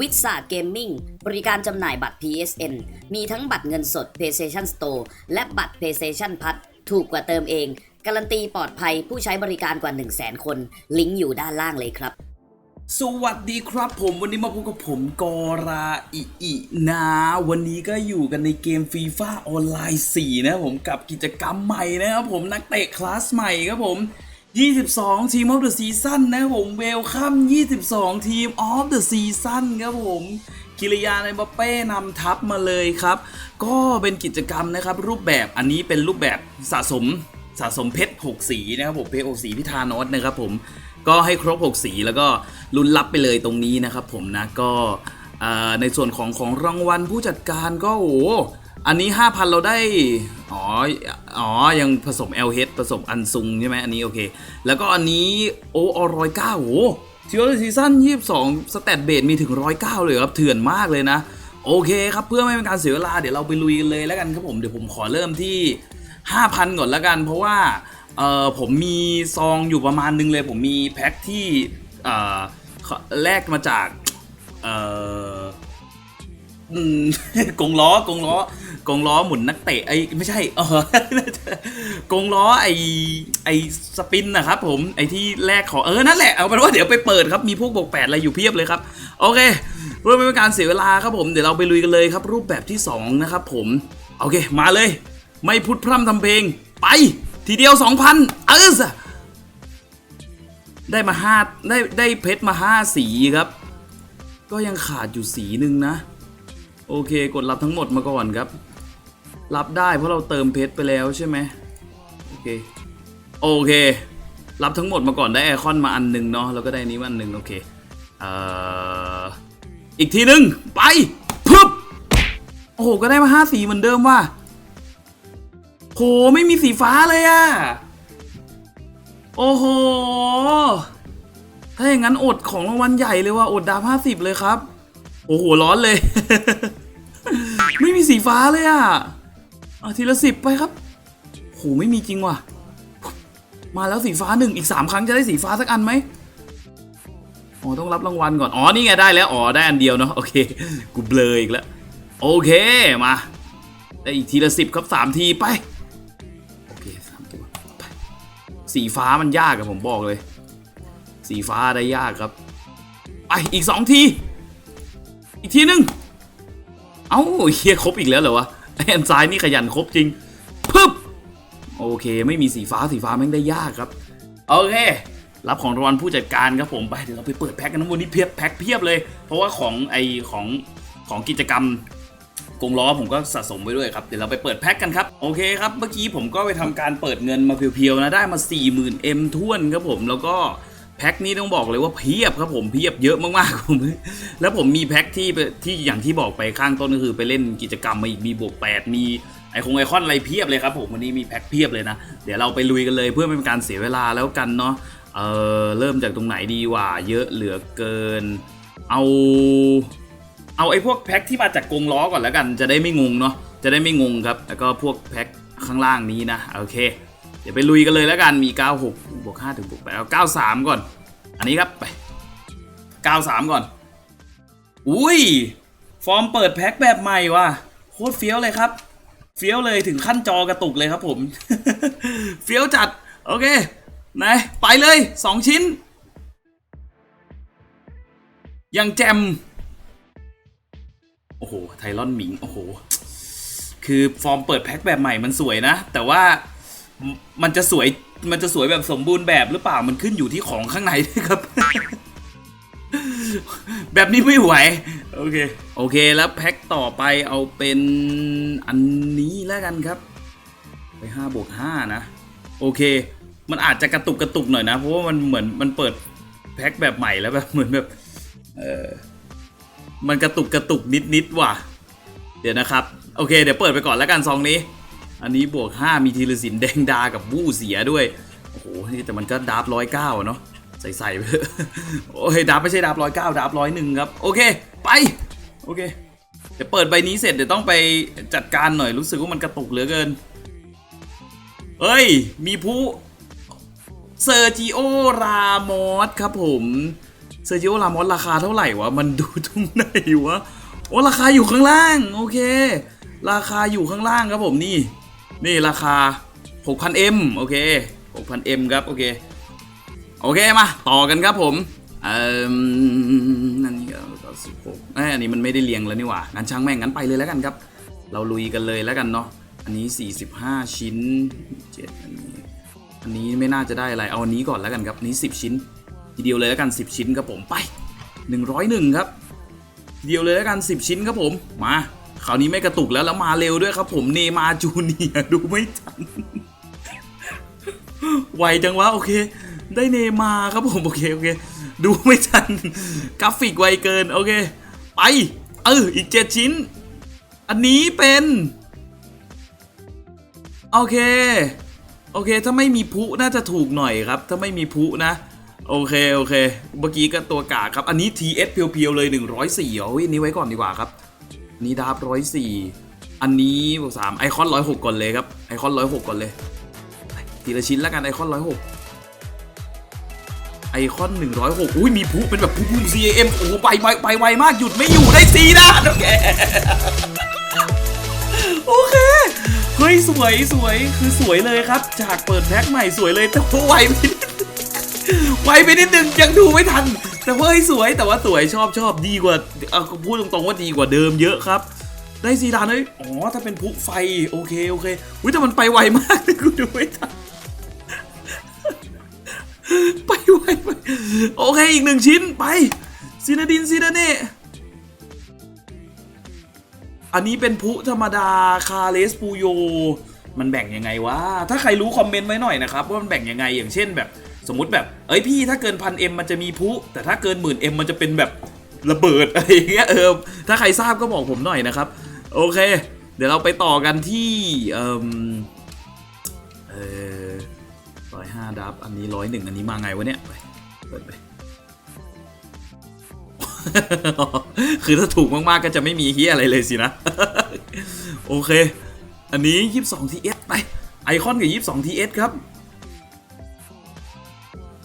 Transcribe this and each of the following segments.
วิสาเกมมิ่งบริการจำหน่ายบัตร PSN มีทั้งบัตรเงินสด PlayStation Store และบัตร PlayStation p พั s ถูกกว่าเติมเอง การันตีปลอดภัยผู้ใช้บริการกว่า 1 0 0 0 0 0คน ลิงก์อยู่ด้านล่างเลยครับ สวัสดีครับผมวันนี้มาพบกับผมกอราอิอินะ วันนี้ก็อยู่กันในเกมฟีฟ่าออนไลน์4นะผมกับกิจกรรมใหม่นะครับผมนักเตะคลาสใหม่ครับผม 22 ทีมออฟเดอะซีซั่นนะผมเวลคัม22 ทีมออฟเดอะซีซั่นครับผมกิริยาในบัปเป้นำทัพมาเลยครับ ก็เป็นกิจกรรมนะครับ รูปแบบอันนี้เป็นรูปแบบสะสมสะสมเพชร6สีนะครับผมเพชร6สีพิธานอสนะครับผมก็ให้ครบ 6 สีแล้วก็ลุ้นรับไปเลยตรงนี้นะครับผมนะก็ในส่วนของของรางวัลผู้จัดการก็โอ้ อันนี้ 5,000 เราได้ อ๋อ อ๋อ ยังผสม LH ผสมอันซุงใช่ไหมอันนี้โอเค แล้วก็อันนี้โออรอยเก้าโอ้ทีโอซีซั่น22สแตทเบสมีถึง109เก้าเลยครับ เถื่อนมากเลยนะ โอเคครับ เพื่อไม่เป็นการเสียเวลา เดี๋ยวเราไปลุยกันเลยแล้วกันครับผม เดี๋ยวผมขอเริ่มที่ 5,000 ก่อนแล้วกัน เพราะว่า เออผมมีซองอยู่ประมาณนึงเลย ผมมีแพ็คที่ เอ่อแลกมาจาก เอออืมกงล้อกงล้อ กงล้อหมุนนักเตะไอ้ไม่ใช่เออกงล้อไอ้ไอ้สปินนะครับผมไอ้ที่แลกขอเออนั่นแหละเอาเป็นว่าเดี๋ยวไปเปิดครับมีพวกบวกแปดอะไรอยู่เพียบเลยครับโอเคเพื่อไม่เป็นการเสียเวลาครับผมเดี๋ยวเราไปลุยกันเลยครับรูปแบบที่สองนะครับผมโอเคมาเลย ไม่พูดพร่ำทำเพลงไปทีเดียว 2,000 เออได้มาห้าได้ได้เพชรมาห้าสีครับ ก็ยังขาดอยู่สีหนึ่งนะ โอเคกดรับทั้งหมดมาก่อนครับ รับได้เพราะเราเติมเพชรไปแล้วใช่ไหมโอเคโอเค รับทั้งหมดมาก่อนได้ไอคอนมาอันหนึ่งเนาะแล้วก็ได้นี้มาอันหนึ่งโอเคเอ่ออีกทีหนึ่งไปพึบโอ้โหก็ได้มาห้าสีเหมือนเดิมว่ะโหไม่มีสีฟ้าเลยอะโอ้โหถ้าอย่างนั้นอดของรางวัลใหญ่เลยว่ะอดดาวห้าสิบเลยครับ โอ้โหร้อนเลย ไม่มีสีฟ้าเลยอะ เอาทีละสิบไปครับโหไม่มีจริงว่ะ มาแล้วสีฟ้าหนึ่งอีกสามครั้งจะได้สีฟ้าสักอันไหมอ๋อต้องรับรางวัลก่อน อ๋อนี่ไงได้แล้ว อ๋อได้อันเดียวเนาะโอเคกูเบลออีกแล้ว โอเคมาได้อีกทีละสิบครับสามทีไป โอเคสามตัวไปสีฟ้ามันยากอะผมบอกเลย สีฟ้าได้ยากครับไปอีกสองที อีกทีหนึ่งเอ้าเฮียครบอีกแล้วเหรอวะ ไอ้อันซ้ายนี่ขยันครบจริงปึ๊บโอเค ไม่มีสีฟ้าสีฟ้าแม่งได้ยากครับ โอเค รับของรางวัลผู้จัดการครับผมไปเดี๋ยวเราไปเปิดแพ็คกันนะวันนี้เพียบแพ็คเพียบเลย เพราะว่าของไอของของกิจกรรมกงล้อผมก็สะสมไว้ด้วยครับ เดี๋ยวเราไปเปิดแพ็คกันครับ โอเคครับ เมื่อกี้ผมก็ไปทำการเปิดเงินมาเพียวๆนะได้มา 40,000 M ท่วนครับผมแล้วก็ แพ็คนี้ต้องบอกเลยว่าเพียบครับผมเพียบเยอะมากๆผมแล้วผมมีแพ็คที่ที่อย่างที่บอกไปข้างต้นก็คือไปเล่นกิจกรรมมาอีกมีบวก8มีไอคงไอคอนอะไรเพียบเลยครับผมวันนี้มีแพ็คเพียบเลยนะ เดี๋ยวเราไปลุยกันเลยเพื่อไม่เป็นการเสียเวลาแล้วกันเนาะเออเริ่มจากตรงไหนดีวะเยอะเหลือเกิน เอาเอาไอ้พวกแพ็คที่มาจากกรงล้อก่อนแล้วกัน จะได้ไม่งงเนาะจะได้ไม่งงครับ แล้วก็พวกแพ็คข้างล่างนี้นะโอเค เดี๋ยวไปลุยกันเลยแล้วกันมี 96บวก5ถึงบวก8เอา93 ก่อน อันนี้ครับไป 93 ก่อน อุ้ย ฟอร์มเปิดแพ็คแบบใหม่ว่ะโคตรเฟี้ยวเลยครับ เฟี้ยวเลยถึงขั้นจอกระตุกเลยครับผม เฟี้ยวจัด โอเคไหนไปเลย 2 ชิ้น ยังแจมโอ้โห ไทรอนหมิง โอ้โห คือฟอร์มเปิดแพ็คแบบใหม่มันสวยนะ แต่ว่า มันจะสวยมันจะสวยแบบสมบูรณ์แบบหรือเปล่ามันขึ้นอยู่ที่ของข้างในด้วยครับ แบบนี้ไม่ไหว โอเค โอเคแล้วแพ็คต่อไปเอาเป็นอันนี้แล้วกันครับ ไป5บวก5นะ โอเค มันอาจจะกระตุกกระตุกหน่อยนะ เพราะว่ามันเหมือนมันเปิดแพ็คแบบใหม่แล้วแบบเหมือนแบบเออมันกระตุกกระตุกนิดนิดๆว่ะ เดี๋ยวนะครับ โอเค เดี๋ยวเปิดไปก่อนแล้วกันซองนี้ อันนี้บวก 5 มีทีละสินแดงดากับบู้เสียด้วย โอ้โหนี่แต่มันก็ดับร้อยเก้าเนาะใส่ๆไปเถอะโอ้ยดับไม่ใช่ดับร้อยเก้าดับร้อยหนึ่งครับ โอเค ไป โอเค เดี๋ยวเปิดใบนี้เสร็จเดี๋ยวต้องไปจัดการหน่อยรู้สึกว่ามันกระตุกเหลือเกินเฮ้ย มีผู้เซอร์จิโอ รามอสครับผมเซอร์จิโอ รามอสราคาเท่าไหร่วะ มันดูตรงไหนวะ โอ้ราคาอยู่ข้างล่าง โอเค ราคาอยู่ข้างล่างครับผมนี่ นี่ราคา 6,000M โอเค 6,000M ครับโอเค โอเคมา ต่อกันครับผมเอ่ออันนี้ก็สิบหกเอ้ยอันนี้มันไม่ได้เรียงแล้วนี่หว่างั้นช่างแม่งงั้นไปเลยแล้วกันครับ เราลุยกันเลยแล้วกันเนาะอันนี้ 45 ชิ้น7อันนี้อันนี้ไม่น่าจะได้อะไรเอาอันนี้ก่อนแล้วกันครับนนี้ 10 ชิ้น ทีเดียวเลยแล้วกัน 10 ชิ้นครับผมไป 101 ครับ เดียวเลยแล้วกัน 10 ชิ้นครับผมมา คราวนี้ไม่กระตุกแล้วแล้วมาเร็วด้วยครับ ผมเนมาจูเนียดูไม่ทันไวจังวะโอเค ได้เนมาครับผมโอเคโอเค ดูไม่ทันกราฟิกไวเกินโอเค ไปเอออีก7ชิ้น อันนี้เป็นโอเค โอเค ถ้าไม่มีพุน่าจะถูกหน่อยครับ ถ้าไม่มีพุนะ โอเค โอเค เมื่อกี้ก็ตัวกาครับ อันนี้ TS เพียวๆเลย 104อ๋ออันนี้ไว้ก่อนดีกว่าครับ นี้ดาบ104อันนี้บวกสามไอคอน106ก่อนเลยครับไอคอน106ก่อนเลยทีละชิ้นแล้วกันไอคอน106ไอคอน106อุ้ยมีพุเป็นแบบพุพุ CAM โอ้ไปไวไปไวมากหยุดไม่อยู่ได้สีนะโอเคโอเคเฮ้ยสวยสวยคือสวยเลยครับ จากเปิดแพ็คใหม่สวยเลยแต่ว่าไวไปนิดไวไปนิดนึงยังดูไม่ทัน แต่ว่าเฮ้สวยแต่ว่าสวยชอบชอบดีกว่าเอาพูดตรงๆว่าดีกว่าเดิมเยอะครับ ได้ซีดานเลยอ๋อถ้าเป็นพุไฟโอเคโอเคอุ้ยแต่มันไปไวมากกูดูไม่ทันไปไวไปโอเคอีกหนึ่งชิ้นไปซีนาดินซีนาเน่อันนี้เป็นพุธรรมดาคาเลสปูโย มันแบ่งยังไงวะถ้าใครรู้คอมเมนต์ไว้หน่อยนะครับว่ามันแบ่งยังไงอย่างเช่นแบบ สมมติแบบ เอ้ยพี่ถ้าเกินพันเอ็มมันจะมีพุแต่ถ้าเกินหมื่นเอ็มมันจะเป็นแบบระเบิดอะไรอย่างเงี้ยเออถ้าใครทราบก็บอกผมหน่อยนะครับ โอเค เดี๋ยวเราไปต่อกันที่เอ่มเออร้อยห้าดับอันนี้ร้อยหนึ่งอันนี้มาไงวะเนี่ยไปเปิดไปคือถ้าถูกมากๆก็จะไม่มีเฮียอะไรเลยสินะ โอเค อันนี้ 22 TS ไปไอคอนกับ 22 TS ครับ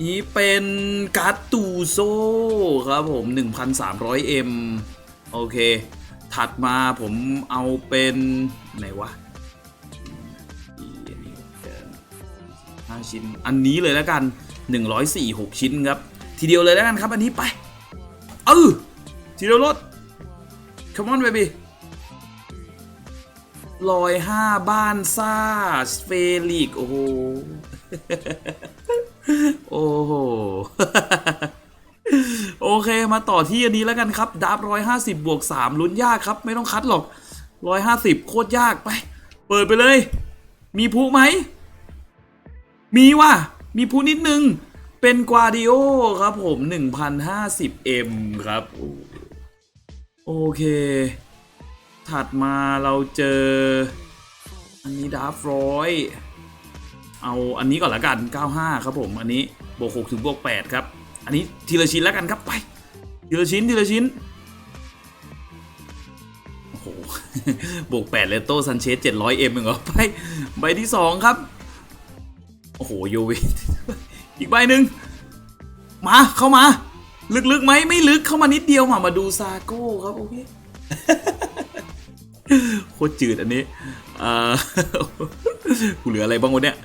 นี่เป็นการ์ดตูโซครับผม 1,300M โอเค ถัดมาผมเอาเป็น ไหนวะห้าชิ้น อันนี้เลยแล้วกัน 146 ชิ้นครับ ทีเดียวเลยแล้วกันครับ อันนี้ไป เออทีเดียวรถ come on baby ลอยห้าบ้านซ่าสเฟลิก โอ้โห โอ้โห โอเคมาต่อที่อันนี้แล้วกันครับดับร้อยห้าสิบบวกสามลุ้นยากครับ ไม่ต้องคัดหรอกร้อยห้าสิบโคตรยากไป เปิดไปเลย มีผู้ไหม มีว่ะ มีผู้นิดนึง เป็นกวาดิโอครับผม 1,050M ครับ โอเค ถัดมาเราเจอ อันนี้ดาร์ฟร้อย เอาอันนี้ก่อนละกัน 95 ครับผม อันนี้บวก6ถึงบวก8ครับ อันนี้ทีละชิ้นแล้วกันครับไป ทีละชิ้นทีละชิ้น โอ้โห บวก8เลโต้ซันเชส700 M เองเหรอไป ใบที่ 2 ครับ โอ้โหโยเวอีกใบหนึ่งมาเข้ามา ลึกๆไหมไม่ลึกเข้ามานิดเดียวมามาดูซาโก้ครับโอเคโคตรจืดอันนี้อ่อกูเหลืออะไรบ้างวะเนี่ย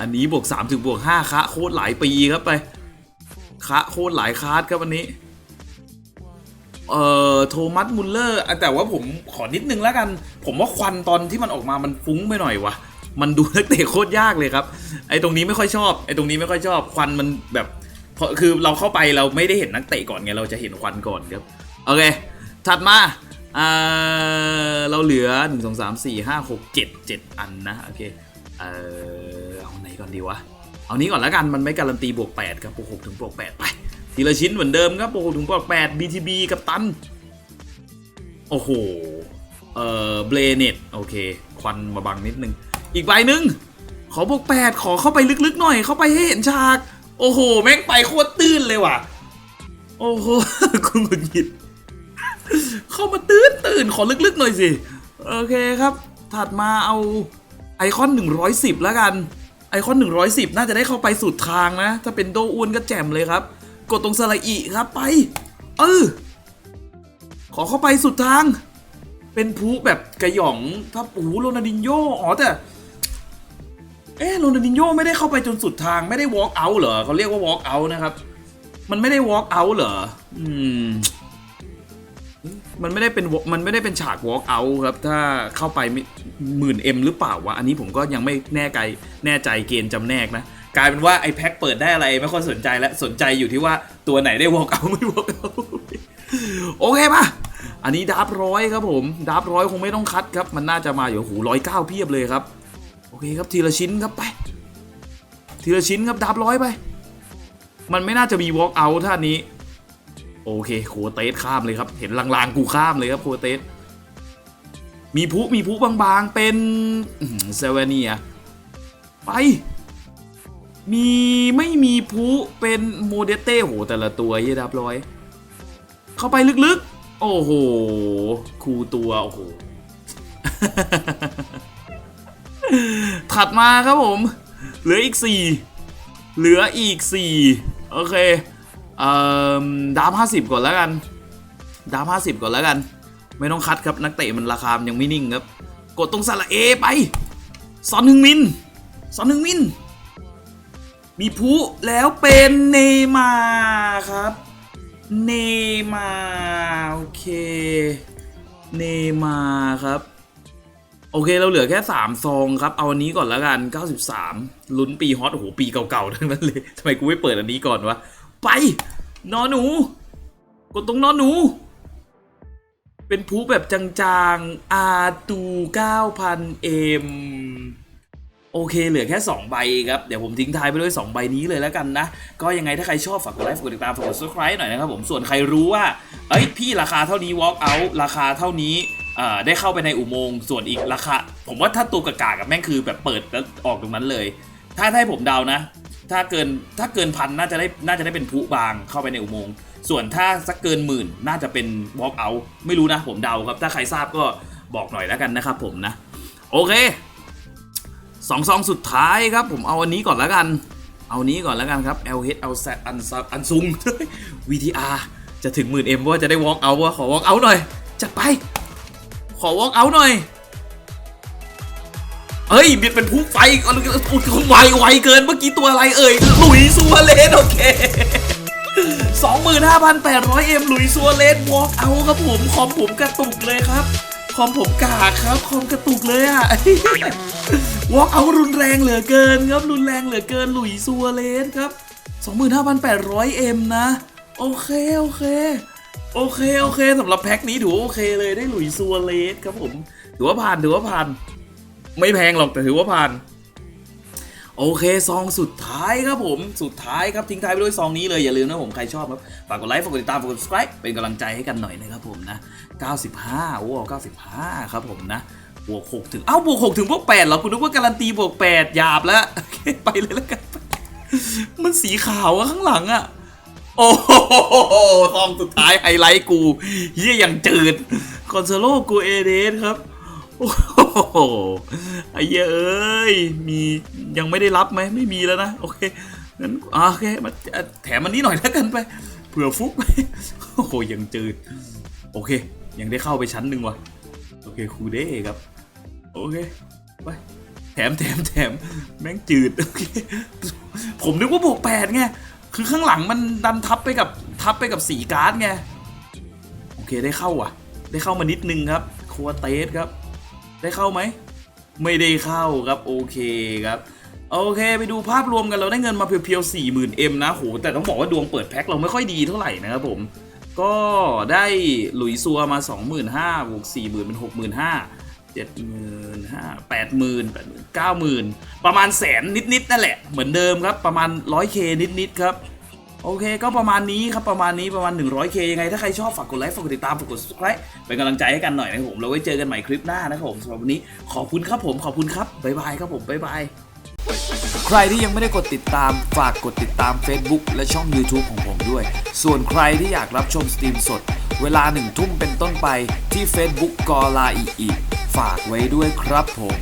อันนี้บวก3ถึงบวก5คะโคตรหลายปีครับไปคะโคตรหลายคาร์ดครับอันนี้ เอ่อโทมัสมุลเลอร์แต่ว่าผมขอนิดนึงแล้วกัน ผมว่าควันตอนที่มันออกมามันฟุ้งไปหน่อยวะมันดูนักเตะโคตรยากเลยครับ ไอ้ตรงนี้ไม่ค่อยชอบ ไอ้ตรงนี้ไม่ค่อยชอบ ควันมันแบบเพราะคือเราเข้าไปเราไม่ได้เห็นนักเตะก่อนไง เราจะเห็นควันก่อนครับ โอเค ถัดมาอ่าเราเหลือ 1 2 3 4 5 6 7 7 อันนะ โอเค เออเอาไหนก่อนดีวะ เอานี้ก่อนแล้วกันมันไม่การันตีบวก8ครับบวก6ถึงบวก8ไปทีละชิ้นเหมือนเดิมครับบวก6ถึงบวก8 BTB กับตัน โอ้โห เอ่อเบลเน็ตโอเค ควันมาบังนิดนึง อีกใบหนึ่งขอบวกแปดขอเข้าไปลึกๆหน่อย เข้าไปให้เห็นฉาก โอ้โห แม่งไปโคตรตื้นเลยว่ะ โอ้โหคุณหงุดหงิดเข้ามาตื้นตื่นขอลึกๆหน่อยสิ โอเคครับ ถัดมาเอา ไอคอน 110 แล้วกัน ไอคอน 110 น่าจะได้เข้าไปสุดทางนะ ถ้าเป็นโดอ้วนก็แจ่มเลยครับ กดตรงสไลอีครับไป เออ ขอเข้าไปสุดทาง เป็นพลุแบบกระหย่องถ้าปูโรนัลดินโยอ๋อแต่ เอ๊โรนัลดินโยไม่ได้เข้าไปจนสุดทางไม่ได้ walk out เหรอเขาเรียกว่า walk out นะครับ มันไม่ได้ walk out เหรอ อืมมันไม่ได้เป็นมันไม่ได้เป็นฉาก walk out ครับ ถ้าเข้าไป หมื่นเอ็มหรือเปล่าวะ อันนี้ผมก็ยังไม่แน่ใจแน่ใจเกณฑ์จำแนกนะ กลายเป็นว่าไอแพ็คเปิดได้อะไรไม่ค่อยสนใจแล้วสนใจอยู่ที่ว่าตัวไหนได้ walk out ไม่ walk out โอเคป่ะอันนี้ดับร้อยครับผมดับร้อยคงไม่ต้องคัดครับ มันน่าจะมาอยู่หูร้อยเก้าเพียบเลยครับ โอเคครับทีละชิ้นครับไป ทีละชิ้นครับดับร้อยไป มันไม่น่าจะมี walk out ท่านี้ โอเคโคเตสข้ามเลยครับ เห็นลางๆกูข้ามเลยครับโคเตส มีผู้มีผู้บางๆ เป็นเซเวเนีย ไป มีไม่มีผู้เป็นโมเดเต้โหแต่ละตัวเฮียดับร้อย เข้าไปลึกๆ โอ้โห คูตัว โอ้โห ถัดมาครับผม เหลืออีก 4 เหลืออีก 4 โอเค เอ่อดามห้าสิบก่อนแล้วกัน ดามห้าสิบก่อนแล้วกัน ไม่ต้องคัดครับนักเตะมันราคามันยังไม่นิ่งครับ กดตรงสระเอไปซอนหนึ่งมินซอนหนึ่งมิน มีผู้แล้วเป็นเนมาครับ เนมาโอเค เนมาครับ โอเคเราเหลือแค่ 3 ซองครับ เอาอันนี้ก่อนแล้วกัน 93 ลุ้นปีฮอตโอ้โหปีเก่าๆ ทั้งนั้นเลยทำไมกูไม่เปิดอันนี้ก่อนวะ ไป นอนหนู กดตรงนอนหนู เป็นพูแบบจางๆอาตู 9,000M โอเค เหลือแค่ 2 ใบครับ เดี๋ยวผมทิ้งท้ายไปด้วย 2 ใบนี้เลยแล้วกันนะ ก็ยังไงถ้าใครชอบฝากกดไลค์ ฝากกดติดตาม ฝากกด subscribe หน่อยนะครับผม ส่วนใครรู้ว่า เอ้ย พี่ราคาเท่านี้ walk out ราคาเท่านี้อ่อได้เข้าไปในอุโมงค์ ส่วนอีกราคา ผมว่าถ้าตัวกากากับแม่งคือแบบเปิดแล้วออกตรงนั้นเลย ถ้าให้ผมเดานะ ถ้าเกิน ถ้าเกินพันน่าจะได้ น่าจะได้เป็นพลุบางเข้าไปในอุโมงค์ ส่วนถ้าสักเกินหมื่นน่าจะเป็น walk out ไม่รู้นะผมเดาครับ ถ้าใครทราบก็บอกหน่อยแล้วกันนะครับผมนะ โอเคสองซองสุดท้ายครับ ผมเอาอันนี้ก่อนแล้วกัน เอานี้ก่อนแล้วกันครับ LH เอาแซอันซัอันซุง VTR จะถึงหมื่นเอ็มว่าจะได้ walk out ว่าขอ walk out หน่อย จัดไป ขอ walk out หน่อยเฮ้ยบิดเป็นผู้ไฟไวไวเกินเมื่อกี้ตัวอะไรเอ่ยหลุยซัวเลสโอเค 25,800เอ็มหลุยซัวเลส walk out ครับผมคอมผมกระตุกเลยครับคอมผมกากครับคอมกระตุกเลยอะ walk out รุนแรงเหลือเกินครับรุนแรงเหลือเกินหลุยซัวเลสครับ25,800เอ็มนะโอเคโอเคโอเคโอเคสำหรับแพ็คนี้ถือว่าโอเคเลยได้หลุยซัวเลสครับผม ถือว่าผ่านถือว่าผ่าน ไม่แพงหรอกแต่ถือว่าผ่าน โอเคซองสุดท้ายครับผมสุดท้ายครับทิ้งท้ายไปด้วยซองนี้เลยอย่าลืมนะผมใครชอบครับฝากกดไลค์ฝากกดติดตามฝากกด subscribe เป็นกำลังใจให้กันหน่อยนะครับผมนะ 95โอ้95 ครับผมนะบวก6ถึงเอ้าบวก6ถึงบวก8เหรอคุณนึกว่าการันตีบวก8หยาบแล้วโอเคไปเลยแล้วกันมันสีขาวอะข้างหลังอะโอ้โหซองสุดท้ายไฮไลท์กูเฮียอย่างจืดคอนโซโลกูเอเดสครับ โอ้โหไอ้เยเอ้ยมียังไม่ได้รับไหมไม่มีแล้วนะโอเคงั้นโอเคมาแถมมันนี้หน่อยแล้วกันไปเผื่อฟุกไปโอ้โหยังจืดโอเค ยังได้เข้าไปชั้นหนึ่งว่ะโอเคครูเด้ครับ โอเคไปแถมแถมแถมแม่งจืดโอเคผมนึกว่าบวกแปดไงคือข้างหลังมันดันทับไปกับทับไปกับสีการ์ดไงโอเคได้เข้าว่ะ ได้เข้ามานิดนึงครับโคเตสครับ ได้เข้าไหม ไม่ได้เข้าครับโอเคครับโอเคไปดูภาพรวมกันเราได้เงินมาเพียวๆ40,000 M นะโหแต่ต้องบอกว่าดวงเปิดแพ็คเราไม่ค่อยดีเท่าไหร่นะครับผม ก็ได้หลุยซัวมา 25,000บวก40,000เป็น65,000เจ็ดหมื่นห้าแปดหมื่นแปดหมื่นเก้าหมื่นประมาณแสนนิดๆนั่นแหละ เหมือนเดิมครับ ประมาณร้อยเคนิดๆครับ โอเคก็ประมาณนี้ครับประมาณนี้ประมาณ 100k ยังไง ถ้าใครชอบฝากกดไลค์ฝากกดติดตามฝากกด subscribe เป็นกำลังใจให้กันหน่อยนะครับผมเราไว้เจอกันใหม่คลิปหน้านะครับผมสำหรับวันนี้ขอบคุณครับผมขอบคุณครับบ๊ายบายครับผมบ๊ายบายใครที่ยังไม่ได้กดติดตามฝากกดติดตาม Facebook และช่อง YouTube ของผมด้วย ส่วนใครที่อยากรับชมสตรีมสด เวลาหนึ่งทุ่มเป็นต้นไปที่ Facebook กอลาอีอีฝากไว้ด้วยครับผม